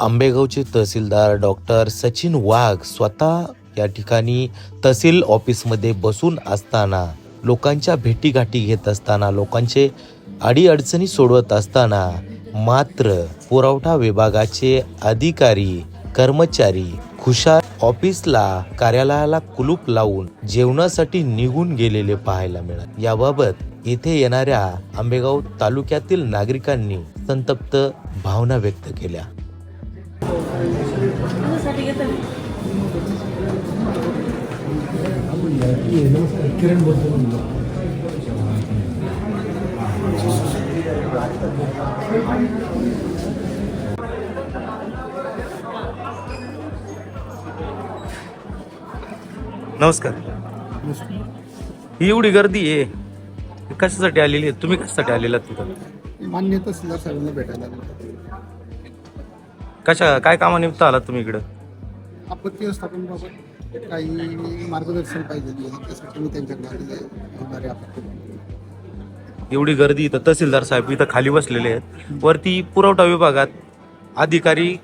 आंबेगावचे तहसीलदार doctor Sachin वाघ स्वतः या ठिकाणी तहसील ऑफिसमध्ये बसून असताना लोकांच्या भेटीगाठी घेत असताना लोकांचे अडीअडचणी सोडवत असताना मात्र पुरवठा विभागाचे अधिकारी कर्मचारी खुशाल ऑफिसला कार्यालयाला कुलूप लावून जेवणासाठी निघून गेलेले पाहायला मिळाले. याबाबत येथे येणाऱ्या आंबेगाव तालुक्यातील नागरिकांनी संतप्त भावना व्यक्त केल्या. नमस्कार. ही एवढी गर्दी आहे. कशासाठी आलेली आहे? तुम्ही कशासाठी आलेला तिथं? मान्य तहसीलदार साहेबांना भेटायला. कशा काय कामानिमित्त आलात तुम्ही इकडं? आपत्ती व्यवस्थापनाबाबत काही मार्गदर्शन पाहिजे त्यासाठी मी त्यांच्याकडे आलेले आहे. होणारे आपत्ती. एवढी गर्दी इथं तहसीलदार साहेब इथं खाली बसलेले आहेत. वरती पुरवठा विभागात अधिकारी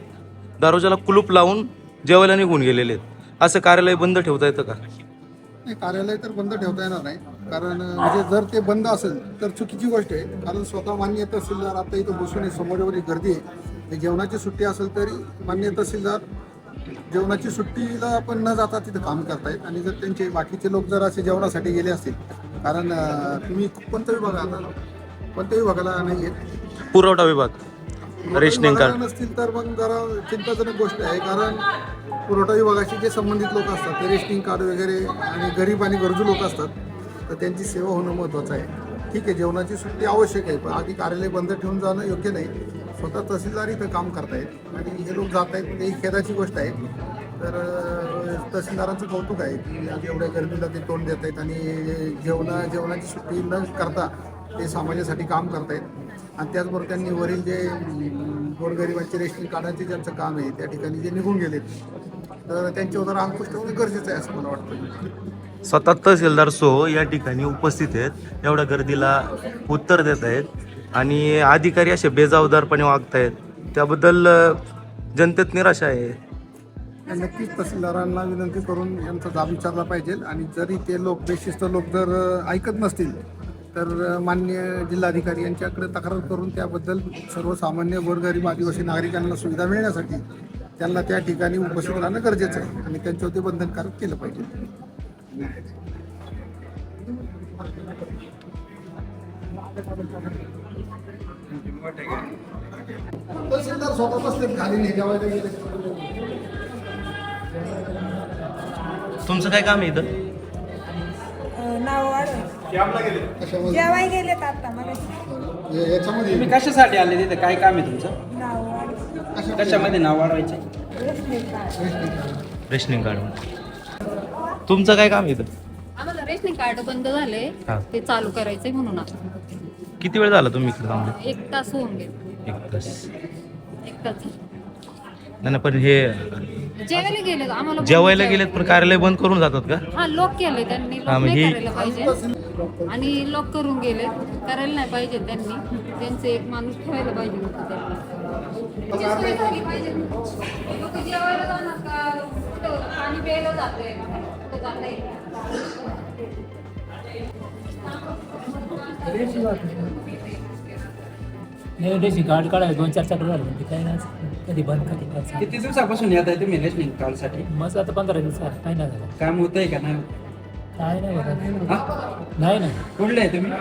दरवाजाला कुलूप लावून जेवायला निघून गेलेले आहेत. असं कार्यालय बंद ठेवता येतं का? नाही कार्यालय तर बंद ठेवता येणार नाही. कारण अं, म्हणजे जर ते बंद असेल तर चुकीची गोष्ट आहे. कारण स्वतः मान्य तहसीलदार आता इथं बसून आहे समोर एवढी गर्दी आहे. जेवणाची सुट्टी असेल तरी मान्य तहसीलदार जेवणाची सुट्टीला पण न जाता तिथं काम करतायत. आणि जर त्यांचे बाकीचे लोक जर असे जेवणासाठी गेले असतील कारण तुम्ही कोणत्या विभागात कोणत्या विभागाला नाही आहेत पुरवठा विभाग. Rationing card. नसतील तर मग जरा चिंताजनक गोष्ट आहे कारण पुरवठा विभागाशी जे संबंधित लोक असतात ते रेशनिंग कार्ड वगैरे आणि गरीब आणि गरजू लोक असतात तर त्यांची सेवा होणं महत्त्वाचं आहे. ठीक आहे जेवणाची सुट्टी आवश्यक आहे पण आधी कार्यालय बंद ठेवून जाणं योग्य नाही. स्वतः तहसीलदार इथं काम करतायत आणि हे लोक जात आहेत ते खेदाची गोष्ट आहे. तर तहसीलदारांचं कौतुक आहे की आज एवढ्या गर्दीला ते तोंड देत आहेत आणि जेवणा जेवणाची सुट्टी न करता ते समाजासाठी काम करतायत. आणि त्याचबरोबर त्यांनी वरील जे गोरगरिबांचे रेशनिंग कार्डाचे ज्यांचं काम आहे त्या ठिकाणी जे निघून गेले तर त्यांच्यावर जरा अंकुश ठेवणं गरजेचं आहे असं मला वाटतं. स्वतः तहसीलदार सो या ठिकाणी उपस्थित आहेत एवढ्या गर्दीला उत्तर देत आहेत. आणि अधिकारी असे बेजावदारपणे वागतायत. त्याबद्दल जनतेत निराशा आहे. नक्कीच तहसीलदारांना विनंती करून यांचा जाब विचारला पाहिजे आणि जरी ते लोक बेशिस्त लोक जर ऐकत नसतील तर मान्य जिल्हाधिकारी यांच्याकडे तक्रार करून त्याबद्दल सर्वसामान्य गोरगरीब आदिवासी नागरिकांना सुविधा मिळण्यासाठी त्यांना त्या ठिकाणी उपस्थित राहणं गरजेचं आहे आणि त्यांच्यावर ते बंधनकारक केलं पाहिजे. तहसीलदार स्वतः बसले खाली गेले. तुमचं काय काम आहे इथं? नाव वाढ कशामध्ये? जेवाय गेलेत आता मला या- याच्यामध्ये. तुम्ही कशासाठी आले तिथे काय काम आहे तुमचं? नाव कशामध्ये? नाव वाढवायचे? Rationing card. तुमचं काय काम आहे इथं? कार्ड बंद झाले हा. ते चालू करायचंय म्हणून आता. किती वेळ झाला तुम्ही इकडे थांबले? एक तास होऊन गेले. एक तास. एक तास. नाही नाही, पण हे जेवायला गेले आम्हाला जेवायला गेलेत पण कार्यालय बंद करून जातात का? हा लॉक केले त्यांनी. हा, लॉक मग नाही ही- करायला पाहिजे. आणि लॉक करून गेले करायला नाही पाहिजे त्यांनी. त्यांचे एक माणूस ठेवायला पाहिजे होतं त्यांनी. त्याची सोय झाली पाहिजे. लोक जेवायला जाणार का? कुठं? पाणी प्यायला जाते कुठं जाता येईल नाही कार्ड काढायला दोन चार चक्र झाले ते काय नाही कधी बंद कधी किती दिवसापासून येत आहे तुम्ही रेशनिंग कार्डसाठी मग आता पंधरा दिवस झाले काय नाही झालं. काम होत आहे का? नाही काय नाही बघा नाही ना कुठले आहे तुम्ही?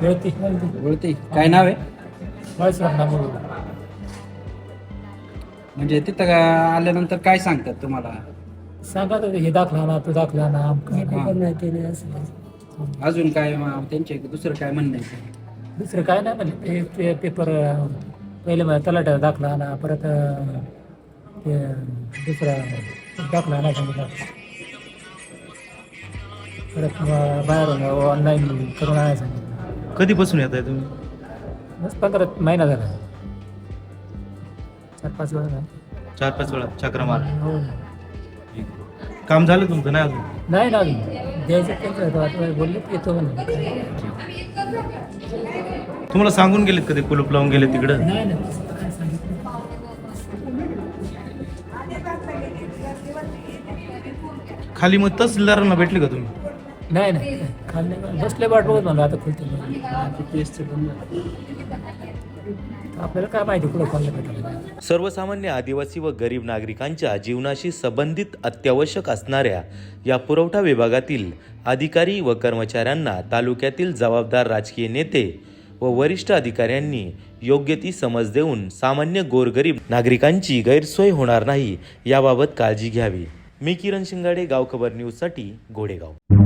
व्यक्ती बोलते काय नाव आहे? लागणार म्हणून म्हणजे तिथं का- आल्यानंतर काय सांगतात तुम्हाला? सांगा तर हे दाखला ना तू दाखला ना आमकं हा. नाही असं. अजून काय मग त्यांचे दुसरं काय म्हणणं आहे? दुसरं काय नाही म्हणजे ते पे पेपर पहिले मग तलाटा दाखला ना परत अं, ते दुसरा दाखला ना सांगितलं परत मग बाहेरून ऑनलाईन करून सांगितलं कधीपासून येत आहे तुम्ही? बस पंधरा महिना झाला. चार पाच वेळा झाला. चार पाच वेळा चक्र मार. हो. काम झालं तुमचं? नाही अजून? नाही ना द्यायचं बोलले की तुम्हाला सांगून गेलेत कधी कुलूप लावून गेले तिकडं? नाही खाली मग तहसीलदारांना भेटले का तुम्ही? नाही नाही. खाली बसले वाट बघत म्हणलं आता खुलते आपल्याला काय माहिती कुठं सर्वसामान्य आदिवासी व गरीब नागरिकांच्या जीवनाशी संबंधित अत्यावश्यक असणाऱ्या या पुरवठा विभागातील अधिकारी व कर्मचाऱ्यांना तालुक्यातील जबाबदार राजकीय नेते व वरिष्ठ अधिकाऱ्यांनी योग्य ती समज देऊन सामान्य गोरगरीब नागरिकांची गैरसोय होणार नाही याबाबत काळजी घ्यावी. मी किरण शिंगाडे गावखबर न्यूजसाठी घोडेगाव